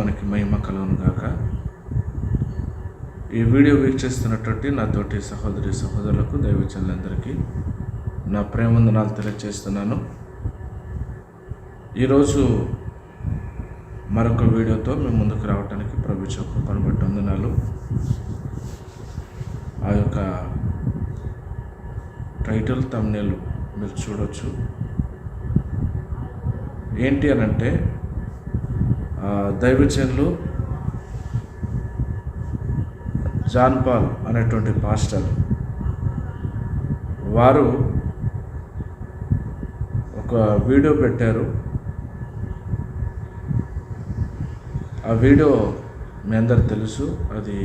మనకి మహిమ కలుగును గాక. ఈ వీడియో వీక్షిస్తున్నటువంటి నా తోటి సహోదరి సహోదరులకు దైవచనులందరికీ నా ప్రేమందనాలు తెలియజేస్తున్నాను ఈరోజు మరొక వీడియోతో మేము ముందుకు రావడానికి ప్రభుత్వం చొప్పు పనిబట్టి వందనాలు. ఆ యొక్క టైటిల్ తమ్నేలు మీరు చూడొచ్చు. ఏంటి అని అంటే దైవజనులు జాన్ పాల్ అనేటువంటి పాస్టర్ వారు ఒక వీడియో పెట్టారు. ఆ వీడియో మీ అందరు తెలుసు. అది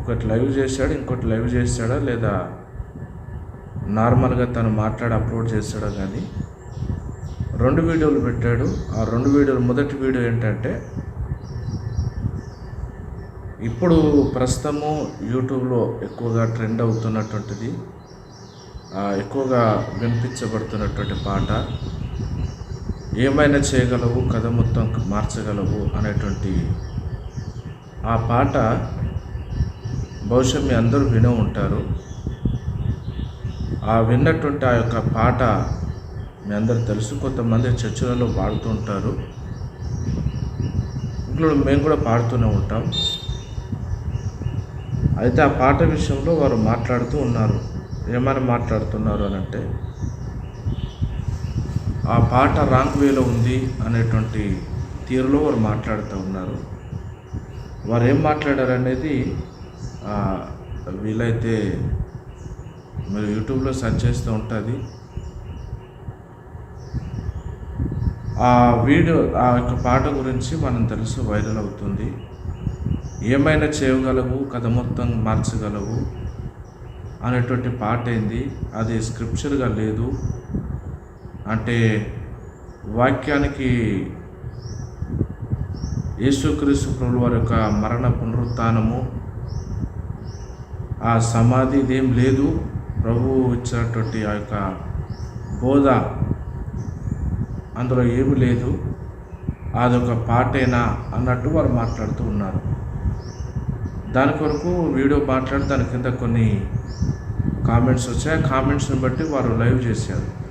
ఒకటి లైవ్ చేశాడు ఇంకోటి లైవ్ చేశాడా లేదా నార్మల్గా తను మాట్లాడి అప్లోడ్ చేస్తాడా కానీ రెండు వీడియోలు పెట్టాడు. ఆ రెండు వీడియోలు మొదటి వీడియో ఏంటంటే ఇప్పుడు ప్రస్తుతము యూట్యూబ్లో ఎక్కువగా ట్రెండ్ అవుతున్నటువంటిది ఎక్కువగా వినిపించబడుతున్నటువంటి పాట ఏమైనా చేయగలవు కథ మొత్తం మార్చగలవు అనేటువంటి ఆ పాట బహుశా మీ అందరూ వినే ఉంటారు. ఆ విన్నటువంటి ఆ యొక్క పాట మీ అందరు తెలుసు కొంతమంది చర్చలలో పాడుతూ ఉంటారు. ఇంట్లో మేము కూడా పాడుతూనే ఉంటాం. అయితే ఆ పాట విషయంలో వారు మాట్లాడుతూ ఉన్నారు. ఏమని మాట్లాడుతున్నారు అని అంటే ఆ పాట రాంగ్ వేలో ఉంది అనేటువంటి తీరులో వారు మాట్లాడుతూ ఉన్నారు. వారు ఏం మాట్లాడారు అనేది వీలైతే మీరు యూట్యూబ్లో సెర్చ్ చేస్తూ ఉంటుంది. ఆ వీడియో ఆ యొక్క పాట గురించి మనం తెలుసు వైరల్ అవుతుంది. ఏమైనా చేయగలవు? కథ మొత్తం మార్చగలవు? అనేటువంటి పాట ఏంది? అది స్క్రిప్చర్గా లేదు. అంటే వాక్యానికి యేసుక్రీస్తు ప్రభుల వారి యొక్క మరణ పునరుత్నము ఆ సమాధి ఇదేం లేదు. ప్రభువు ఇచ్చినటువంటి ఆ యొక్క బోధ అందులో ఏమీ లేదు. అదొక పాటేనా అన్నట్టు వారు మాట్లాడుతూ ఉన్నారు. దాని కొరకు వీడియో మాట్లాడి దాని కింద కొన్ని కామెంట్స్ వచ్చాయి. ఆ కామెంట్స్ని బట్టి వారు లైవ్ చేశారు.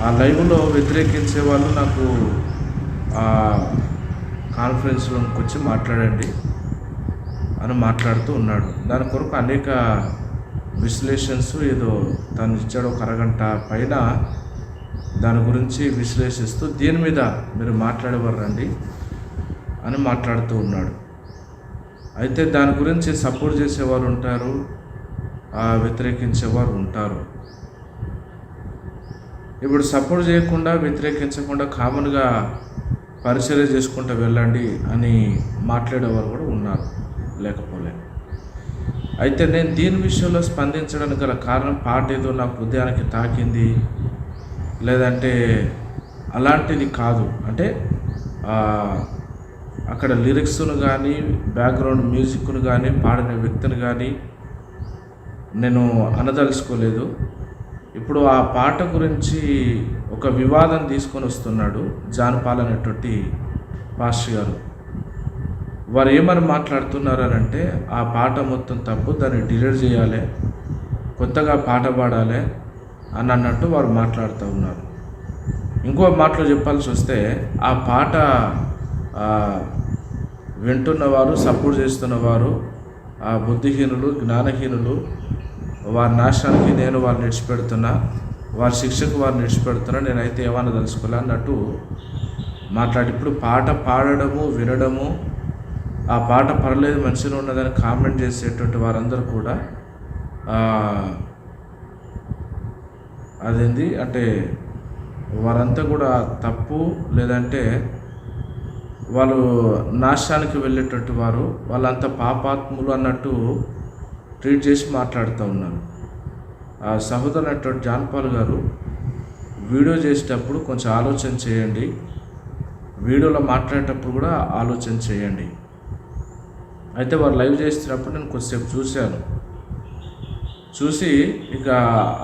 ఆ లైవ్లో వ్యతిరేకించే వాళ్ళు నాకు ఆ కాన్ఫరెన్స్లోకి వచ్చి మాట్లాడండి అని మాట్లాడుతూ ఉన్నాడు. దాని కొరకు అనేక విశ్లేషన్స్ ఏదో తను ఇచ్చాడు ఒక అరగంట పైన. దాని గురించి విశ్లేషిస్తూ దీని మీద మీరు మాట్లాడేవారు రండి అని మాట్లాడుతూ ఉన్నాడు. అయితే దాని గురించి సపోర్ట్ చేసేవారు ఉంటారు వ్యతిరేకించేవారు ఉంటారు. ఇప్పుడు సపోర్ట్ చేయకుండా వ్యతిరేకించకుండా కామన్గా పరిచర్య చేసుకుంటూ వెళ్ళండి అని మాట్లాడేవారు కూడా ఉన్నారు లేకపోలే. అయితే నేను దీని విషయంలో స్పందించడానికి గల కారణం పాట ఏదో నా హృదయానికి తాకింది లేదంటే అలాంటిది కాదు. అంటే అక్కడ లిరిక్స్ను కానీ బ్యాక్గ్రౌండ్ మ్యూజిక్ను కానీ పాడిన వ్యక్తిని కానీ నేను అనదలుచుకోలేదు. ఇప్పుడు ఆ పాట గురించి ఒక వివాదం తీసుకొని వస్తున్నాడు జానపాల్ అనేటువంటి పాస్టర్ గారు. వారు ఏమని మాట్లాడుతున్నారు అని అంటే ఆ పాట మొత్తం తప్పు దాన్ని డిలీట్ చేయాలి కొత్తగా పాట పాడాలి అని అన్నట్టు వారు మాట్లాడుతూ ఉన్నారు. ఇంకో మాటలో చెప్పాల్సి వస్తే ఆ పాట వింటున్నవారు సపోర్ట్ చేస్తున్నవారు ఆ బుద్ధిహీనులు జ్ఞానహీనులు వారి నాశనానికి నేను వారిని విడిచిపెడుతున్నా వారి శిక్షకు వారిని విడిచిపెడుతున్నా నేనైతే ఏమన్నా తెలుసుకోలే అన్నట్టు మాట్లాడి ఇప్పుడు పాట పాడడము వినడము ఆ పాట పర్లేదు మంచిగా ఉన్నదని కామెంట్ చేసేటువంటి వారందరూ కూడా అదేంది? అంటే వారంతా కూడా తప్పు లేదంటే వాళ్ళు నాశనానికి వెళ్ళేటట్టు వారు వాళ్ళంతా పాపాత్ములు అన్నట్టు ట్రీట్ చేసి మాట్లాడుతూ ఉన్నారు. ఆ సహోదరు అటువంటి గారు వీడియో చేసేటప్పుడు కొంచెం ఆలోచన చేయండి. వీడియోలో మాట్లాడేటప్పుడు కూడా ఆలోచన చేయండి. అయితే వారు లైవ్ చేస్తున్నప్పుడు నేను కొద్దిసేపు చూశాను. చూసి ఇక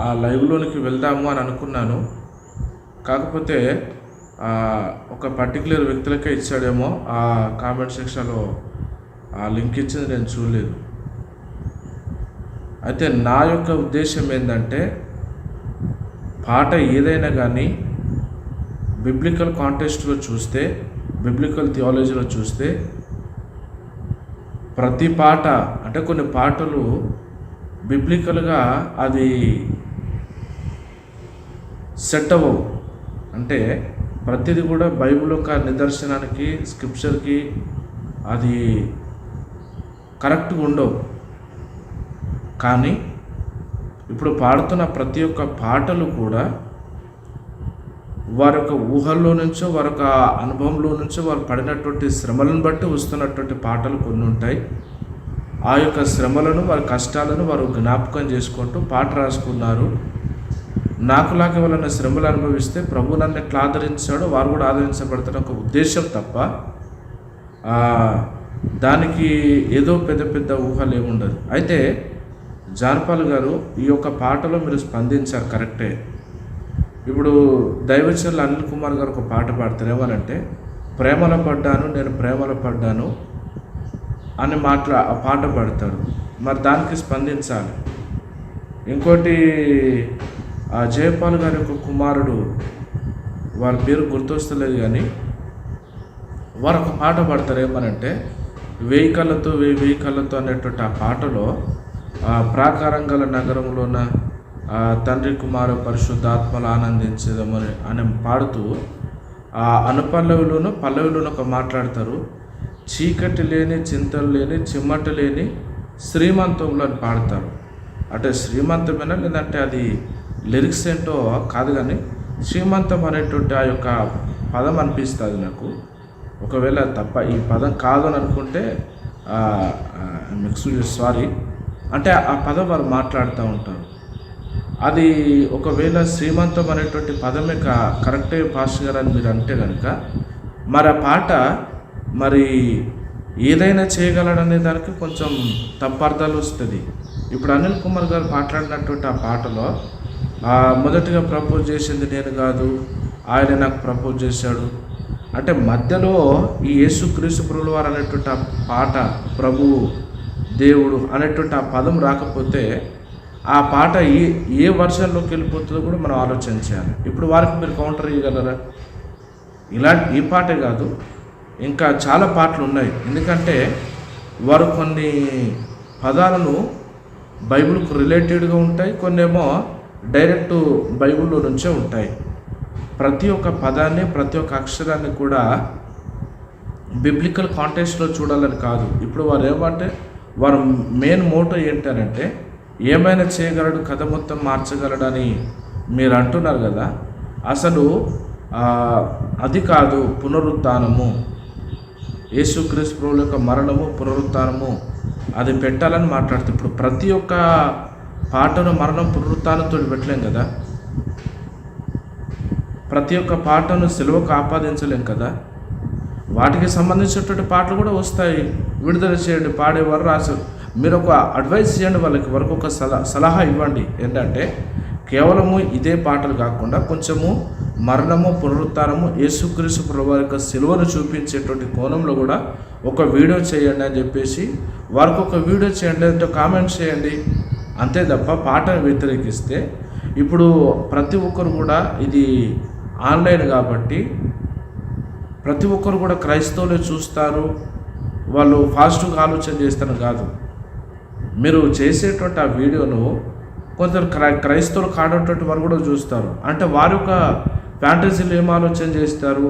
ఆ లైవ్లోనికి వెళ్దాము అని అనుకున్నాను. కాకపోతే ఒక పర్టికులర్ వ్యక్తులకే ఇచ్చాడేమో ఆ కామెంట్ సెక్షన్లో ఆ లింక్ ఇచ్చింది నేను చూడలేదు. అయితే నా యొక్క ఉద్దేశం ఏంటంటే పాట ఏదైనా కానీ బిబ్లికల్ కాంటెస్ట్లో చూస్తే బిబ్లికల్ థియాలజీలో చూస్తే ప్రతి పాట అంటే కొన్ని పాటలు బిబ్లికల్గా అది సెట్ అవ్వవు. అంటే ప్రతిదీ కూడా బైబిల్ యొక్క నిదర్శనానికి స్క్రిప్చర్కి అది కరెక్ట్గా ఉండవు. కానీ ఇప్పుడు పాడుతున్న ప్రతి ఒక్క పాటలు కూడా వారి యొక్క ఊహల్లో నుంచో వారి యొక్క అనుభవంలో నుంచో వారు పడినటువంటి శ్రమలను బట్టి వస్తున్నటువంటి పాటలు కొన్ని ఉంటాయి. ఆ యొక్క శ్రమలను వారి కష్టాలను వారు జ్ఞాపకం చేసుకుంటూ పాట రాసుకున్నారు. నాకులాగా వాళ్ళని శ్రమలు అనుభవిస్తే ప్రభు నన్ను ఎట్లా ఆదరించాడో వారు కూడా ఆదరించబడతారు ఒక ఉద్దేశం తప్ప. దానికి ఏదో పెద్ద పెద్ద ఊహలు ఏముండదు అయితే జార్పాల్ గారు ఈ యొక్క పాటలో మీరు స్పందించారు కరెక్టే. ఇప్పుడు దైవచనులు అనిల్ కుమార్ గారు ఒక పాట పాడతారు. ఏమనంటే ప్రేమలో పడ్డాను నేను ప్రేమలో పడ్డాను అని మాట్లా పాట పాడతారు. మరి దానికి స్పందించాలి. ఇంకోటి ఆ జయపాల్ గారి యొక్క కుమారుడు వారి పేరు గుర్తొస్తలేదు కానీ వారు ఒక పాట పాడతారు ఏమనంటే వెయ్యి కళ్ళతో వెయ్యి వెయ్యి కళ్ళతో అనేటువంటి ఆ పాటలో ఆ ప్రాకారం గల నగరంలోన తండ్రి కుమార పరిశుద్ధాత్మలు ఆనందించదమని అని పాడుతూ ఆ అనుపల్లవిలోను పల్లవిలోనూ ఒక మాట్లాడతారు. చీకటి లేని చింతలు లేని చిమ్మట లేని శ్రీమంతంలో అని పాడతారు. అంటే శ్రీమంతమేనా లేదంటే అది లిరిక్స్ ఏంటో కాదు కానీ శ్రీమంతం అనేటువంటి ఆ యొక్క పదం అనిపిస్తుంది నాకు. ఒకవేళ తప్ప ఈ పదం కాదు అని అనుకుంటే మిక్స్ సారీ అంటే ఆ పదం వారు మాట్లాడుతూ ఉంటారు. అది ఒకవేళ శ్రీమంతం అనేటువంటి పదమే కా కరెక్టే పాస్ గారు అని మీరు అంటే కనుక మరి ఆ పాట మరి ఏదైనా చేయగలడనే దానికి కొంచెం తప్పర్థాలు వస్తుంది. ఇప్పుడు అనిల్ కుమార్ గారు మాట్లాడినటువంటి ఆ పాటలో మొదటిగా ప్రపోజ్ చేసింది నేను కాదు ఆయన నాకు ప్రపోజ్ చేశాడు. అంటే మధ్యలో ఈ యేసుక్రీస్తు ప్రభుల వారు అనేటువంటి ఆ పాట ప్రభువు దేవుడు అనేటువంటి ఆ పదం రాకపోతే ఆ పాట ఏ ఏ వర్షన్లోకి వెళ్ళిపోతుందో కూడా మనం ఆలోచించాలి ఇప్పుడు వారికి మీరు కౌంటర్ ఇవ్వగలరా ఇలా ఈ పాటే కాదు. ఇంకా చాలా పాటలు ఉన్నాయి ఎందుకంటే వారు కొన్ని పదాలను బైబిల్కు రిలేటెడ్గా ఉంటాయి కొన్ని ఏమో డైరెక్ట్ బైబిల్లో నుంచే ఉంటాయి. ప్రతి ఒక్క పదాన్ని ప్రతి ఒక్క అక్షరాన్ని కూడా బిబ్లికల్ కాంటెక్స్ట్లో చూడాలని కాదు. ఇప్పుడు వారు ఏమంటే వారు మెయిన్ మోటో ఏంటనంటే ఏమైనా చేయగలడు కథ మొత్తం మార్చగలడని మీరు అంటున్నారు కదా. అసలు అది కాదు పునరుద్ధానము. యేసుక్రీస్తు ప్రభువుల యొక్క మరణము పునరుత్నము అది పెట్టాలని మాట్లాడుతూ ఇప్పుడు ప్రతి ఒక్క పాటను మరణం పునరుత్నంతో పెట్టలేం కదా? ప్రతి ఒక్క పాటను సెలవుకు ఆపాదించలేం కదా? వాటికి సంబంధించినటువంటి పాటలు కూడా వస్తాయి. విడుదల చేయండి పాడేవారు రాసు మీరు ఒక అడ్వైస్ చేయండి వాళ్ళకి వరకు ఒక సలహా సలహా ఇవ్వండి. ఏంటంటే కేవలము ఇదే పాటలు కాకుండా కొంచెము మరణము పునరుత్థానము యేసుక్రీస్తు ప్రభు యొక్క సిలువను చూపించేటువంటి కోణంలో కూడా ఒక వీడియో చేయండి అని చెప్పేసి వారికి ఒక వీడియో చేయండి అంటే కామెంట్ చేయండి. అంతే తప్ప పాటను వ్యతిరేకిస్తే ఇప్పుడు ప్రతి ఒక్కరు కూడా ఇది ఆన్లైన్ కాబట్టి ప్రతి ఒక్కరు కూడా క్రైస్తవులే చూస్తారు వాళ్ళు ఫాస్ట్గా ఆలోచన చేస్తారు కాదు. మీరు చేసేటువంటి ఆ వీడియోను కొందరు క్రై క్రైస్తవులు కాడేటువంటి వారు కూడా చూస్తారు. అంటే వారి యొక్క ఫ్యాంటసీలు ఏం ఆలోచన చేస్తారు.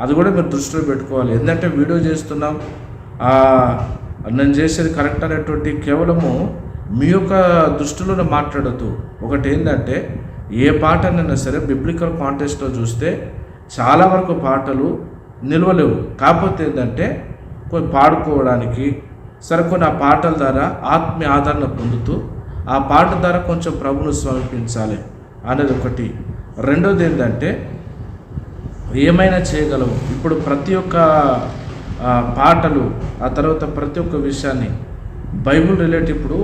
అది కూడా మీరు దృష్టిలో పెట్టుకోవాలి. ఎందుకంటే వీడియో చేస్తున్నాం. నేను చేసేది కరెక్ట్ అనేటువంటి కేవలము మీ యొక్క దృష్టిలోనే మాట్లాడద్దు. ఒకటి ఏంటంటే ఏ పాటనైనా సరే బిబ్లికల్ కాంటెస్ట్లో చూస్తే చాలా వరకు పాటలు నిల్వలేవు. కాకపోతే ఏంటంటే కొన్ని పాడుకోవడానికి సరే కొన్ని ఆ పాటల ద్వారా ఆత్మీయ ఆదరణ పొందుతూ ఆ పాట ద్వారా కొంచెం ప్రభును సమర్పించాలి అనేది ఒకటి. రెండోది ఏంటంటే ఏమైనా చేయగలవు. ఇప్పుడు ప్రతి ఒక్క పాటలు ఆ తర్వాత ప్రతి ఒక్క విషయాన్ని బైబుల్ రిలేట్ ఇప్పుడు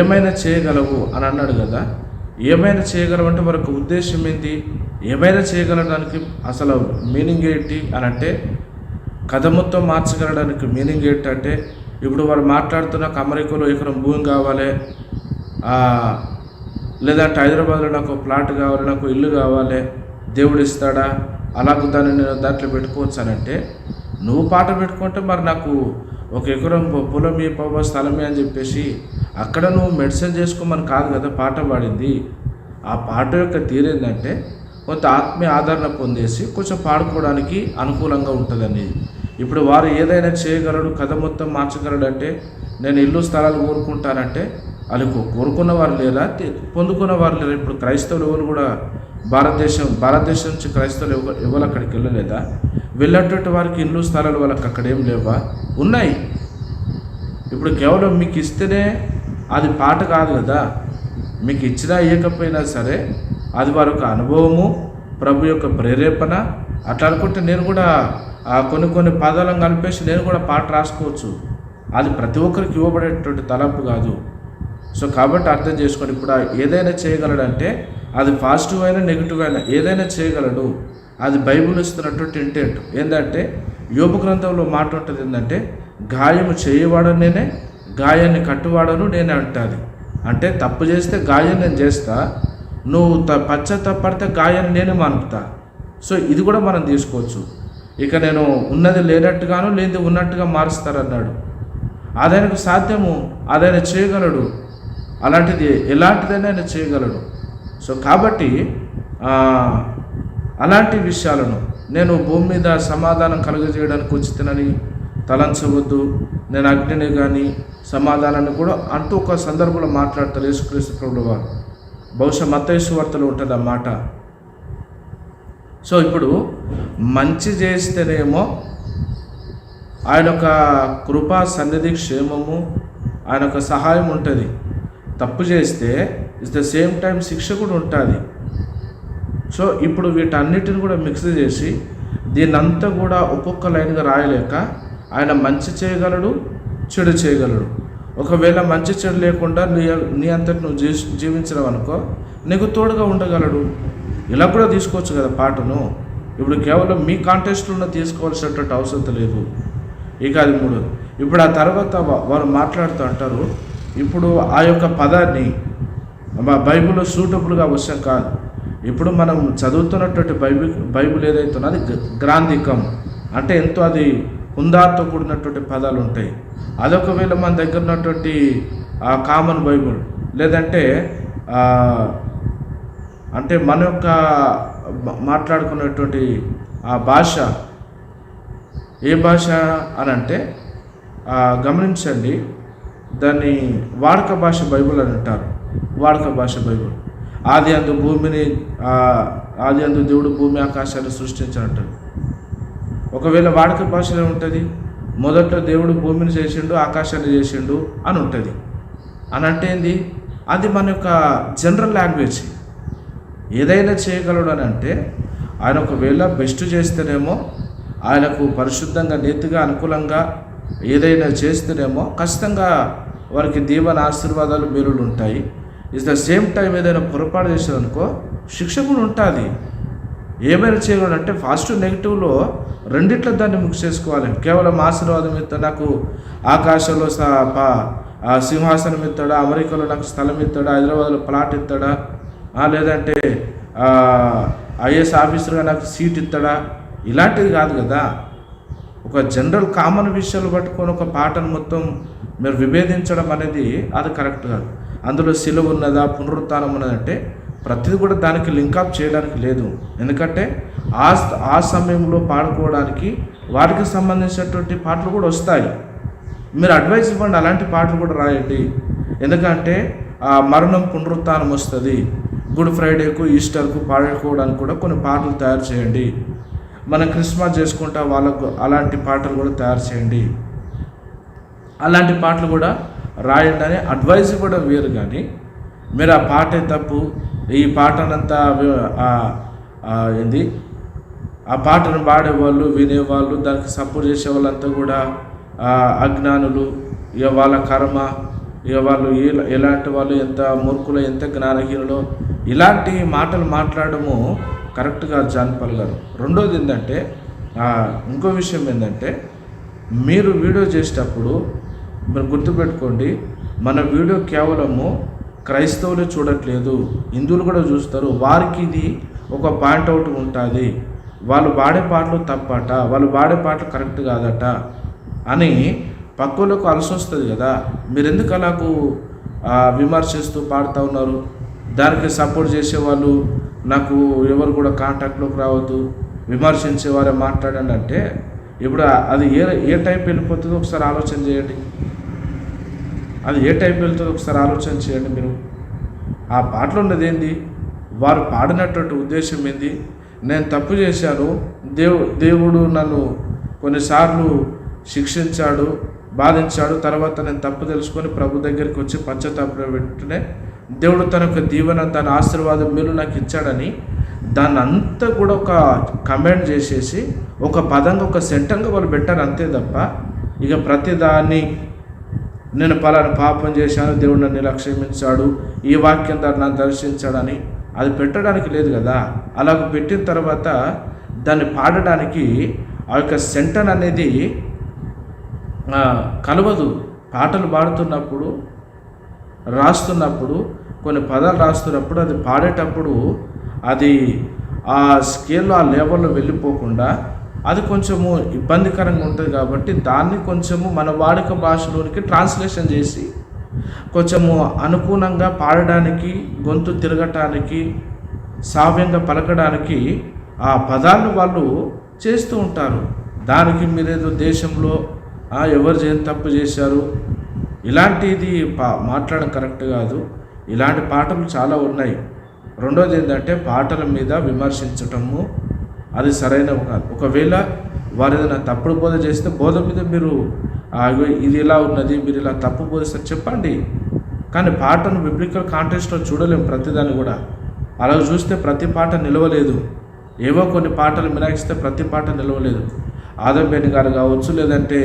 ఏమైనా చేయగలవు అని అన్నాడు కదా. ఏమైనా చేయగలమంటే వారికి ఉద్దేశం ఏంటి? ఏమైనా చేయగలడానికి అసలు మీనింగ్ ఏంటి అని అంటే కథ మొత్తం మార్చగలడానికి మీనింగ్ ఏంటంటే ఇప్పుడు వారు మాట్లాడుతున్న అమెరికాలో ఇక్కడ భూమి కావాలి. లేదంటే హైదరాబాద్లో నాకు ఒక ప్లాట్ కావాలి నాకు ఇల్లు కావాలి దేవుడు ఇస్తాడా? అలా దాన్ని నేను దాంట్లో పెట్టుకోవచ్చు అని అంటే నువ్వు పాట పెట్టుకుంటే మరి నాకు ఒక ఎకరం పొలమే పొలం ఈ పాప స్థలమే అని చెప్పేసి అక్కడ నువ్వు మెడిసిన్ చేసుకోమని కాదు కదా పాట పాడింది. ఆ పాట యొక్క తీరేందంటే కొంత ఆత్మీయ ఆదరణ పొందేసి కొంచెం పాడుకోవడానికి అనుకూలంగా ఉంటుందని. ఇప్పుడు వారు ఏదైనా చేయగలడు కథ మొత్తం మార్చగలడు అంటే నేను ఇల్లు స్థలాలు కోరుకుంటానంటే అది కోరుకున్న వారు లేరా? పొందుకున్న వారు లేరా? ఇప్పుడు క్రైస్తవులు ఎవరు కూడా భారతదేశం భారతదేశం నుంచి క్రైస్తవులు ఎవరు ఎవరు అక్కడికి వెళ్ళలేదా? వెళ్ళేటువంటి వారికి ఇల్లు స్థలాలు వాళ్ళకి అక్కడేం లేవా? ఉన్నాయి. ఇప్పుడు కేవలం మీకు ఇస్తేనే అది పాట కాదు కదా. మీకు ఇచ్చినా ఇవ్వకపోయినా సరే అది వారి యొక్క అనుభవము ప్రభు యొక్క ప్రేరేపణ. అట్లా అనుకుంటే నేను కూడా కొన్ని కొన్ని పదాలను కలిపేసి నేను కూడా పాట రాసుకోవచ్చు. అది ప్రతి ఒక్కరికి ఇవ్వబడేటువంటి తలంపు కాదు. సో కాబట్టి అర్థం చేసుకోండి ఇప్పుడు ఏదైనా చేయగలడంటే అది పాజిటివ్ అయినా నెగిటివ్ అయినా ఏదైనా చేయగలడు. అది బైబుల్ ఇస్తున్నటువంటి ఇంటెంట్ ఏంటంటే యోగ గ్రంథంలో మాట ఉంటుంది ఏంటంటే గాయము చేయవాడను నేనే గాయాన్ని కట్టువాడను నేనే అంటుంది. అంటే తప్పు చేస్తే గాయం నేను చేస్తా నువ్వు త పచ్చ తప్పడితే గాయాన్ని నేనే మనుపుతా సో ఇది కూడా మనం తీసుకోవచ్చు. ఇక నేను ఉన్నది లేనట్టుగాను లేనిది ఉన్నట్టుగా మారుస్తారన్నాడు. అదైనకు సాధ్యము అదైనా చేయగలడు. అలాంటిది ఎలాంటిదైనా ఆయన చేయగలడు సో కాబట్టి అలాంటి విషయాలను నేను భూమి మీద సమాధానం కలుగజేయడానికి వచ్చితేనని తలంచవద్దు. నేను అగ్నిని కానీ సమాధానాన్ని కూడా అంటూ ఒక సందర్భంలో మాట్లాడతారు యేసుక్రీస్తు ప్రభుడు వారు బహుశా మత్తయేసు వార్తలో ఉంటుంది ఆ మాట. సో ఇప్పుడు మంచి చేస్తేనేమో ఆయన యొక్క కృపా సన్నిధి క్షేమము ఆయన యొక్క సహాయం ఉంటుంది. తప్పు చేస్తే ఇస్ ద సేమ్ టైం శిక్ష కూడా ఉంటుంది. సో ఇప్పుడు వీటన్నిటిని కూడా మిక్స్ చేసి దీన్నంతా కూడా ఒక్కొక్క లైన్గా రాయలేక ఆయన మంచి చేయగలడు చెడు చేయగలడు. ఒకవేళ మంచి చెడు లేకుండా నీ నీ అంతటి నువ్వు జీ జీవించడం అనుకో నీకు తోడుగా ఉండగలడు. ఇలా కూడా తీసుకోవచ్చు కదా పాటను. ఇప్పుడు కేవలం మీ కాంటెస్ట్లో తీసుకోవాల్సినటువంటి అవసరం లేదు. ఇక అది మూడు. ఇప్పుడు ఆ తర్వాత వారు మాట్లాడుతూ అంటారు ఇప్పుడు ఆ యొక్క పదాన్ని మా బైబిల్లో సూటబుల్గా అవసరం కాదు. ఇప్పుడు మనం చదువుతున్నటువంటి బైబిల్ బైబిల్ ఏదైతే ఉన్నది గ్రాంధికం. అంటే ఎంతో అది హుందాతో కూడినటువంటి పదాలు ఉంటాయి. అదొకవేళ మన దగ్గర ఉన్నటువంటి కామన్ బైబిల్ లేదంటే అంటే మన యొక్క మాట్లాడుకున్నటువంటి ఆ భాష ఏ భాష అని అంటే గమనించండి. దాన్ని వాడక భాష బైబిల్ అని అంటారు. వాడక భాష బైబిల్. ఆది అందు భూమిని ఆది అందు దేవుడు భూమి ఆకాశాన్ని సృష్టించాలంటాడు ఒకవేళ వాడక భాషలో ఉంటుంది మొదట్లో దేవుడు భూమిని చేసిండు ఆకాశాన్ని చేసిండు అని ఉంటుంది. అని అంటే ఏంది? అది మన యొక్క జనరల్ లాంగ్వేజ్. ఏదైనా చేయగలడు అని అంటే ఆయన ఒకవేళ బెస్ట్ చేస్తేనేమో ఆయనకు పరిశుద్ధంగా నీతిగా అనుకూలంగా ఏదైనా చేస్తేనేమో ఖచ్చితంగా వారికి దీవెన ఆశీర్వాదాలు మేలులు ఉంటాయి. ఇట్ ద సేమ్ టైం ఏదైనా పొరపాటు చేశారనుకో శిక్ష కూడా ఉంటుంది. ఏమైనా చేయగలడు అంటే ఫాస్ట్ నెగిటివ్లో రెండిట్లో దాన్ని మిక్స్ చేసుకోవాలి. కేవలం ఆశీర్వాదం ఇస్తా నాకు ఆకాశంలో స- సింహాసనం ఇస్తాడా అమెరికాలో నాకు స్థలం ఇస్తాడా హైదరాబాద్లో ప్లాట్ ఇస్తాడా లేదంటే ఐఏఎస్ ఆఫీసర్గా నాకు సీట్ ఇస్తాడా ఇలాంటిది కాదు కదా. ఒక జనరల్ కామన్ విషయాలు పట్టుకొని ఒక పాటను మొత్తం మీరు విభేదించడం అనేది అది కరెక్ట్ కాదు. అందులో సిలువ ఉన్నదా పునరుత్నం ఉన్నదంటే ప్రతిదీ కూడా దానికి లింకప్ చేయడానికి లేదు. ఎందుకంటే ఆ ఆ సమయంలో పాడుకోవడానికి వాటికి సంబంధించినటువంటి పాటలు కూడా వస్తాయి. మీరు అడ్వైస్ ఇవ్వండి అలాంటి పాటలు కూడా రాయండి. ఎందుకంటే ఆ మరణం పునరుత్నం వస్తుంది. గుడ్ ఫ్రైడేకు ఈస్టర్కు పాడుకోవడానికి కూడా కొన్ని పాటలు తయారు చేయండి. మనం క్రిస్మస్ చేసుకుంటా వాళ్ళకు అలాంటి పాటలు కూడా తయారు చేయండి. అలాంటి పాటలు కూడా రాయండి అని అడ్వైస్ కూడా వేరు కానీ మీరు ఆ పాటే తప్పు ఈ పాటనంతా ఆ- ఏంది? ఆ పాటను పాడేవాళ్ళు వినేవాళ్ళు దానికి సపోర్ట్ చేసే వాళ్ళంతా కూడా అజ్ఞానులు ఇక వాళ్ళ కర్మ ఇక వాళ్ళు ఎలాంటి వాళ్ళు ఎంత మూర్ఖులు ఎంత జ్ఞానహీనులో ఇలాంటి మాటలు మాట్లాడము కరెక్ట్గా జాన్పాల్ గారు. రెండోది ఏంటంటే ఇంకో విషయం ఏంటంటే మీరు వీడియో చేసేటప్పుడు మీరు గుర్తుపెట్టుకోండి మన వీడియో కేవలము క్రైస్తవులే చూడట్లేదు హిందువులు కూడా చూస్తారు వారికి ఇది ఒక పాయింట్ అవుట్ ఉంటుంది. వాళ్ళు పాడే పాటలు తప్పట వాళ్ళు పాడే పాటలు కరెక్ట్ కాదట అని పక్కలకు అలసి వస్తుంది కదా. మీరు ఎందుకు అలాగూ విమర్శిస్తూ పాడుతూ ఉన్నారు? దానికి సపోర్ట్ చేసేవాళ్ళు నాకు ఎవరు కూడా కాంటాక్ట్లోకి రావద్దు విమర్శించే వారే మాట్లాడండి అంటే ఇప్పుడు అది ఏ ఏ టైప్ వెళ్ళిపోతుందో ఒకసారి ఆలోచన చేయండి. అది ఏ టైప్ వెళ్తుందో ఒకసారి ఆలోచన చేయండి మీరు. ఆ పాటలో ఉన్నది ఏంది? వారు పాడినటువంటి ఉద్దేశం ఏంది? నేను తప్పు చేశాను దేవు దేవుడు నన్ను కొన్నిసార్లు శిక్షించాడు బాధించాడు తర్వాత నేను తప్పు తెలుసుకొని ప్రభు దగ్గరికి వచ్చి పంచతాప వెంటనే దేవుడు తన యొక్క దీవెన తన ఆశీర్వాదం మీరు నాకు ఇచ్చాడని దాన్ని అంతా కూడా ఒక కమెంట్ చేసేసి ఒక పదంగా ఒక సెంటంగా వాళ్ళు పెట్టారు అంతే తప్ప ఇక ప్రతిదాన్ని నేను పలానా పాపం చేశాను దేవుడు నన్ను ఇలా క్షమించాడు ఈ వాక్యం ద్వారా నన్ను దర్శించాడని అది పెట్టడానికి లేదు కదా. అలాగ పెట్టిన తర్వాత దాన్ని పాడడానికి ఆ యొక్క సెంటర్ అనేది కలవదు. పాటలు పాడుతున్నప్పుడు రాస్తున్నప్పుడు కొన్ని పదాలు రాస్తున్నప్పుడు అది పాడేటప్పుడు అది ఆ స్కేల్లో ఆ లెవెల్లో వెళ్ళిపోకుండా అది కొంచెము ఇబ్బందికరంగా ఉంటుంది కాబట్టి దాన్ని కొంచెము మన వాడుక భాషలోనికి ట్రాన్స్లేషన్ చేసి కొంచెము అనుకూలంగా పాడడానికి గొంతు తిరగటానికి సావ్యంగా పలకడానికి ఆ పదాలను వాళ్ళు చేస్తూ ఉంటారు. దానికి మీరేదో దేశంలో ఎవరు చేయని తప్పు చేశారు ఇలాంటిది పా మాట్లాడడం కరెక్ట్ కాదు. ఇలాంటి పాటలు చాలా ఉన్నాయి. రెండోది ఏంటంటే పాటల మీద విమర్శించటము అది సరైన కాదు ఒకవేళ వారు ఏదైనా తప్పుడు బోధ చేస్తే బోధ మీద మీరు ఇది ఇలా ఉన్నది మీరు ఇలా తప్పు బోధిస్తారు చెప్పండి. కానీ పాటను బిబ్లికల్ కాంటెస్ట్లో చూడలేము ప్రతిదాన్ని కూడా. అలా చూస్తే ప్రతి పాట నిలవలేదు. ఏవో కొన్ని పాటలు మినాయిస్తే ప్రతి పాట నిలవలేదు. ఆదంబేని గారు కావచ్చు లేదంటే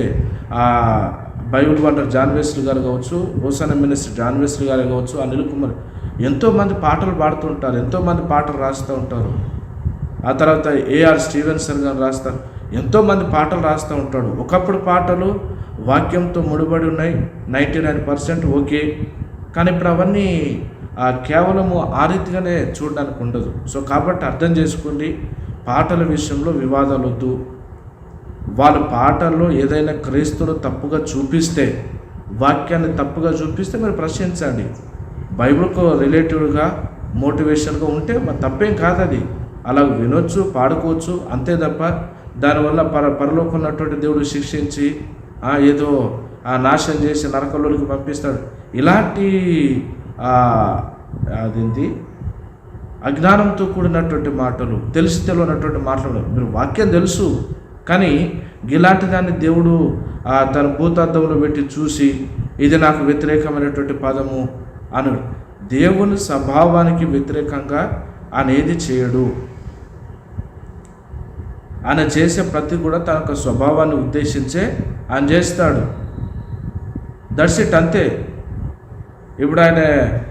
బైబిల్ వండర్ జాన్ గారు కావచ్చు ఓసాన మినిస్టర్ జాన్ గారు కావచ్చు అనిల్ కుమార్. ఎంతోమంది పాటలు పాడుతుంటారు ఎంతోమంది పాటలు రాస్తూ ఉంటారు. ఆ తర్వాత ఏఆర్ స్టీవెన్సన్ గారు రాస్తారు. ఎంతోమంది పాటలు రాస్తూ ఉంటాడు. ఒకప్పుడు పాటలు వాక్యంతో ముడిపడి ఉన్నాయి నైంటీ నైన్ పర్సెంట్ ఓకే. కానీ ఇప్పుడు అవన్నీ ఆ, కేవలము ఆ రీతిగానే చూడడానికి ఉండదు. సో కాబట్టి అర్థం చేసుకోండి పాటల విషయంలో వివాదాలు వద్దు. వాళ్ళ పాటల్లో ఏదైనా క్రీస్తును తప్పుగా చూపిస్తే వాక్యాన్ని తప్పుగా చూపిస్తే మీరు ప్రశ్నించండి. బైబిల్కు రిలేటివ్గా మోటివేషన్గా ఉంటే మరి తప్పేం కాదు అది అలా వినొచ్చు పాడుకోవచ్చు అంతే తప్ప దానివల్ల పర పరలోకం ఉన్నటువంటి దేవుడు శిక్షించి ఏదో నాశనం చేసి నరకలోకి పంపిస్తాడు. ఇలాంటి ఆ, అదేంటి? అజ్ఞానంతో కూడినటువంటి మాటలు తెలిసి తెలియనటువంటి మాటలు మీరు వాక్యం తెలుసు. కానీ ఇలాంటి దాన్ని దేవుడు తన భూతార్థంలో పెట్టి చూసి ఇది నాకు వ్యతిరేకమైనటువంటి పదము అను దేవుని స్వభావానికి వ్యతిరేకంగా ఆయన ఏది చేయడు. ఆయన చేసే ప్రతి కూడా తన యొక్క స్వభావాన్ని ఉద్దేశించే ఆయన చేస్తాడు. దట్స్ ఇట్ అంతే. ఇప్పుడు ఆయన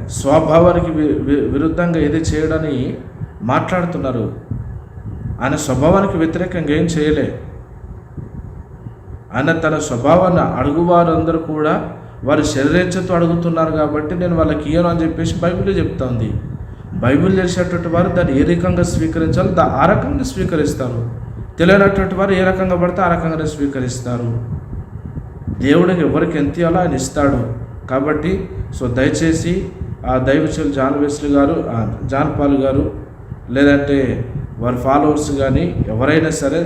స్వభావానికి విరుద్ధంగా ఏది చేయడని మాట్లాడుతున్నారు. ఆయన స్వభావానికి వ్యతిరేకంగా ఏం చేయలే. ఆయన తన స్వభావాన్ని అడుగువారందరూ కూడా వారి శరీరేచ్ఛతో అడుగుతున్నారు కాబట్టి నేను వాళ్ళకి ఇయ్యను అని చెప్పేసి బైబిల్ చెప్తోంది. బైబిల్ తెలిసేటువంటి వారు దాన్ని ఏ రకంగా స్వీకరించాలో దా ఆ రకంగా స్వీకరిస్తారు. తెలియనటువంటి వారు ఏ రకంగా పడితే ఆ రకంగానే స్వీకరిస్తారు. దేవుడికి ఎవరికి ఎంత ఇవ్వాలో ఆయన ఇస్తాడు. కాబట్టి సో దయచేసి ఆ దైవచులు John Wesley garu John Paul garu లేదంటే వారి ఫాలోవర్స్ కానీ ఎవరైనా సరే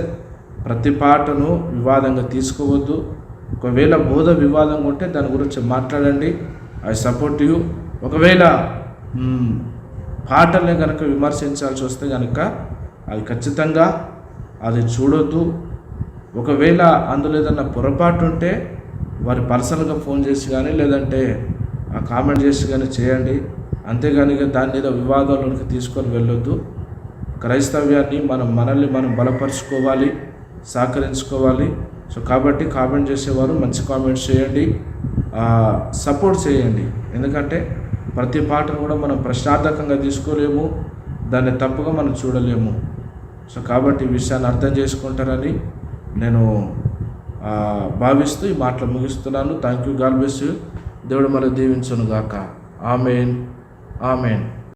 ప్రతి పాటను వివాదంగా తీసుకోవద్దు. ఒకవేళ బోధ వివాదంగా ఉంటే దాని గురించి మాట్లాడండి. I support you. ఒకవేళ పాటల్ని కనుక విమర్శించాల్సి వస్తే కనుక అది ఖచ్చితంగా అది చూడొద్దు. ఒకవేళ అందులో ఏదన్నా పొరపాటు ఉంటే వారి పర్సనల్గా ఫోన్ చేసి కానీ లేదంటే ఆ కామెంట్ చేసి కానీ చేయండి. అంతేగాని దాని మీద వివాదాల్లోకి తీసుకొని వెళ్ళొద్దు. క్రైస్తవ్యాన్ని మనం మనల్ని మనం బలపరుచుకోవాలి. సహకరించుకోవాలి. సో కాబట్టి కామెంట్ చేసేవారు మంచి కామెంట్స్ చేయండి. సపోర్ట్ చేయండి. ఎందుకంటే ప్రతి పాటను కూడా మనం ప్రశ్నార్థకంగా తీసుకోలేము. దాన్ని తప్పుగా మనం చూడలేము. సో కాబట్టి ఈ విషయాన్ని అర్థం చేసుకుంటారని నేను భావిస్తూ ఈ మాటలు ముగిస్తున్నాను. Thank you God bless you దేవుడు మన దీవించును గాక ఆమెన్ ఆమెన్